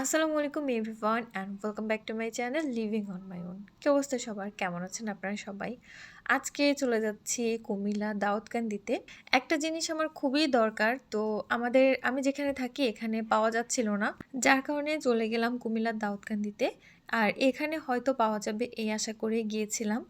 আসসালামু আলাইকুম everyone and welcome back to my channel living on my own. কী অবস্থা সবার? কেমন আছেন আপনারা সবাই? আজকে চলে যাচ্ছি কুমিল্লা দাউদকান্দিতে। একটা জিনিস আমার খুবই দরকার, তো আমাদের, আমি যেখানে থাকি এখানে পাওয়া যাচ্ছিল না। যার কারণে চলে গেলাম কুমিল্লার দাউদকান্দিতে। আর এখানে হয়তো পাওয়া যাবে এই আশা করে গিয়েছিলাম।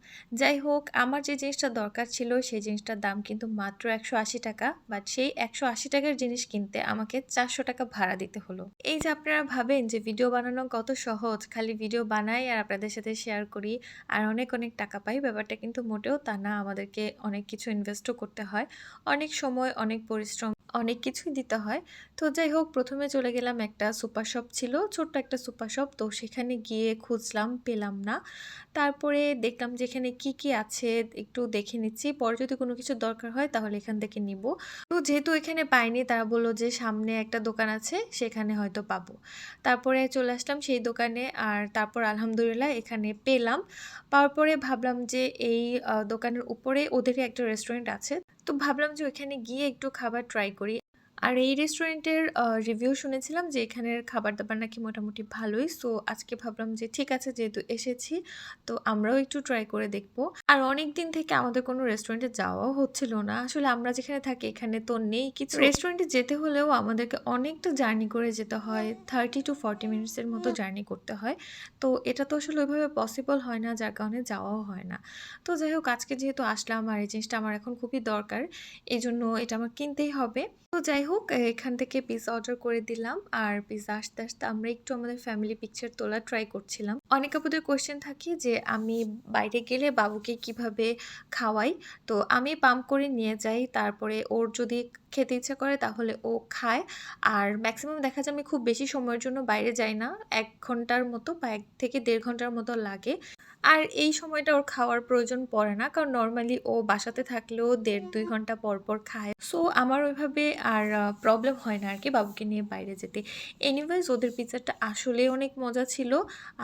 যাই হোক, আমার যে জিনিসটা দরকার ছিল, সেই জিনিসটার দাম কিন্তু মাত্র একশো আশি টাকা বাট সেই একশো আশি টাকার জিনিস কিনতে আমাকে চারশো টাকা ভাড়া দিতে হলো। এই যে আপনারা ভাবেন যে ভিডিও বানানো কত সহজ, খালি ভিডিও বানাই আর আপনাদের সাথে শেয়ার করি আর অনেক অনেক টাকা পাই, ব্যাপারটা কিন্তু মোটেও তা না, আমাদেরকে অনেক কিছু ইনভেস্টও করতে হয়। অনেক সময়, অনেক পরিশ্রম, অনেক কিছুই দিতে হয়। তো যাই হোক, প্রথমে চলে গেলাম একটা সুপার শপ ছিল, ছোট্ট একটা সুপার শপ, তো সেখানে গিয়ে খুঁজলাম, পেলাম না। তারপরে দেখলাম যে এখানে কী কী আছে, একটু দেখে নিচ্ছি। পরে যদি কোনো কিছু দরকার হয় তাহলে এখান থেকে নিব। তো যেহেতু এখানে পাইনি, তারা বলল যে সামনে একটা দোকান আছে, সেখানে হয়তো পাবো। তারপরে চলে আসলাম সেই দোকানে আর তারপর আলহামদুলিল্লাহ এখানে পেলাম। পাওয়ার পরে ভাবলাম যে এই দোকানের উপরে ওদেরই একটা রেস্টুরেন্ট আছে। তো ভাবলাম যে ওইখানে গিয়ে একটু খাবার ট্রাই করি। আর এই রেস্টুরেন্টের রিভিউ শুনেছিলাম যে এখানের খাবার দাবার নাকি মোটামুটি ভালোই। সো আজকে ভাবলাম যে ঠিক আছে যেহেতু এসেছি তো আমরাও একটু ট্রাই করে দেখব। আর অনেক দিন থেকে আমাদের কোনো রেস্টুরেন্টে যাওয়াও হচ্ছিল না। আসলে আমরা যেখানে থাকি এখানে তো নেই কিছু। রেস্টুরেন্টে যেতে হলেও আমাদেরকে অনেকটা জার্নি করে যেতে হয়। থার্টি টু ফর্টি মিনিটসের মতো জার্নি করতে হয়। তো এটা তো আসলে ওইভাবে পসিবল হয় না যার কারণে যাওয়াও হয় না। তো যাই হোক আজকে যেহেতু আসলাম আর এই জিনিসটা আমার এখন খুবই দরকার এই জন্য এটা আমার কিনতেই হবে। তো যাই হোক এখান থেকে পিৎজা অর্ডার করে দিলাম। আর পিৎজা আসতে আসতে আমরা একটু আমাদের ফ্যামিলি পিকচার তোলা ট্রাই করছিলাম। অনেক আপুদের কোয়েশ্চেন থাকে যে, আমি বাইরে গেলে বাবুকে কীভাবে খাওয়াই? তো আমি পাম্প করে নিয়ে যাই, তারপরে ওর যদি খেতে ইচ্ছা করে তাহলে ও খায়। আর ম্যাক্সিমাম দেখা যায় আমি খুব বেশি সময়ের জন্য বাইরে যাই না, এক ঘণ্টার মতো বা এক থেকে দেড় ঘণ্টার মতো লাগে। আর এই সময়টা ওর খাওয়ার প্রয়োজন পড়ে না, কারণ নর্মালি ও বাসাতে থাকলেও দেড় দুই ঘণ্টা পর পর খায়। সো আমার ওইভাবে আর প্রবলেম হয় না আর কি বাবুকে নিয়ে বাইরে যেতে। এনিওয়েজ ওদের পিৎজাটা আসলে অনেক মজা ছিল।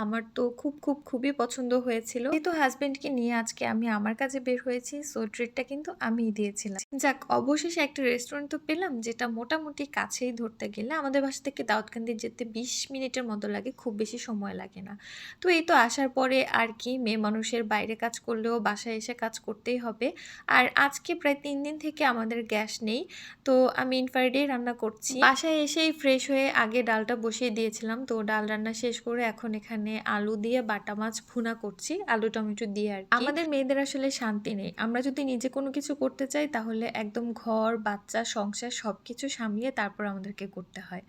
আমার তো খুব খুব, খুবই পছন্দ হয়েছিল। যেহেতু হাজব্যান্ডকে নিয়ে আজকে আমি আমার কাছে বের হয়েছি সো ট্রিটটা কিন্তু আমিই দিয়েছিলাম। যাক, অবশেষে একটা রেস্টুরেন্ট তো পেলাম, যেটা মোটামুটি কাছেই ধরতে গেলে আমাদের বাসা থেকে দাউদকান্দি যেতে বিশ মিনিটের মতো লাগে, খুব বেশি সময় লাগে না। তো এই তো আসার পরে আর কি, মেয়ে মানুষের বাইরে কাজ করলেও বাসায় এসে কাজ করতেই হবে। আর আজকে প্রায় তিন দিন থেকে আমাদের গ্যাস নেই, তো আমি ইনফ্রাইডে রান্না করছি। বাসায় এসেই ফ্রেশ হয়ে আগে ডালটা বসিয়ে দিয়েছিলাম। তো ডাল রান্না শেষ করে এখন এখানে আলু দিয়ে বাটা মাছ ভুনা করছি আলু টমেটো দিয়ে আর আমাদের মেয়েদের আসলে শান্তি নেই। আমরা যদি নিজে কোনো কিছু করতে চাই তাহলে একদম ঘর বাচ্চা সংসার সবকিছু সামলিয়ে তারপর আমাদেরকে করতে হয়।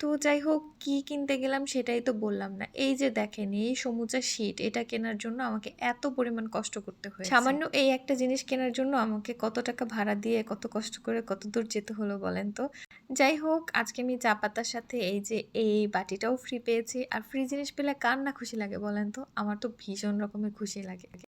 তো যাই হোক, কি কিনতে গেলাম সেটাই তো বললাম না। এই যে দেখেন, এই সমুচা শীট, এটা কেনার জন্য আমাকে এত পরিমাণ কষ্ট করতে হয়েছে। সামান্য এই একটা জিনিস কেনার জন্য আমাকে কত টাকা ভাড়া দিয়ে কত কষ্ট করে কত দূর যেতে হলো বলেন তো? যাই হোক, আজকে আমি চা পাতার সাথে এই যে এই বাটিটাও ফ্রি পেয়েছি। আর ফ্রি জিনিস পেলে কার না খুশি লাগে বলেন তো? আমার তো ভীষণ রকমের খুশি লাগে।